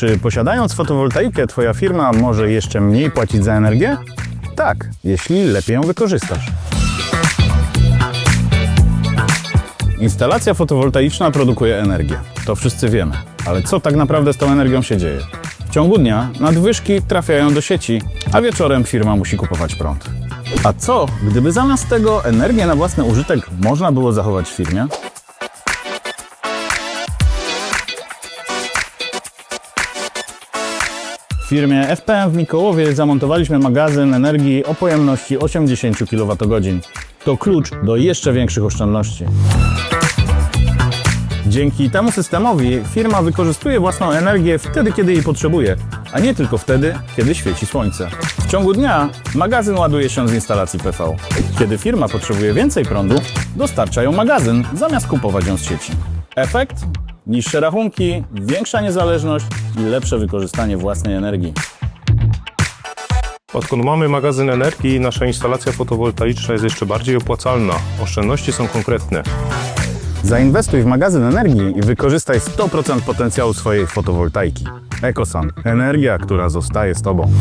Czy posiadając fotowoltaikę, Twoja firma może jeszcze mniej płacić za energię? Tak, jeśli lepiej ją wykorzystasz. Instalacja fotowoltaiczna produkuje energię. To wszyscy wiemy. Ale co tak naprawdę z tą energią się dzieje? W ciągu dnia nadwyżki trafiają do sieci, a wieczorem firma musi kupować prąd. A co, gdyby zamiast tego energię na własny użytek można było zachować w firmie? Firmie FPM w Mikołowie zamontowaliśmy magazyn energii o pojemności 80 kWh. To klucz do jeszcze większych oszczędności. Dzięki temu systemowi firma wykorzystuje własną energię wtedy, kiedy jej potrzebuje, a nie tylko wtedy, kiedy świeci słońce. W ciągu dnia magazyn ładuje się z instalacji PV. Kiedy firma potrzebuje więcej prądu, dostarcza ją magazyn, zamiast kupować ją z sieci. Efekt? Niższe rachunki, większa niezależność i lepsze wykorzystanie własnej energii. Odkąd mamy magazyn energii, nasza instalacja fotowoltaiczna jest jeszcze bardziej opłacalna. Oszczędności są konkretne. Zainwestuj w magazyn energii i wykorzystaj 100% potencjału swojej fotowoltaiki. Ekosan. Energia, która zostaje z Tobą.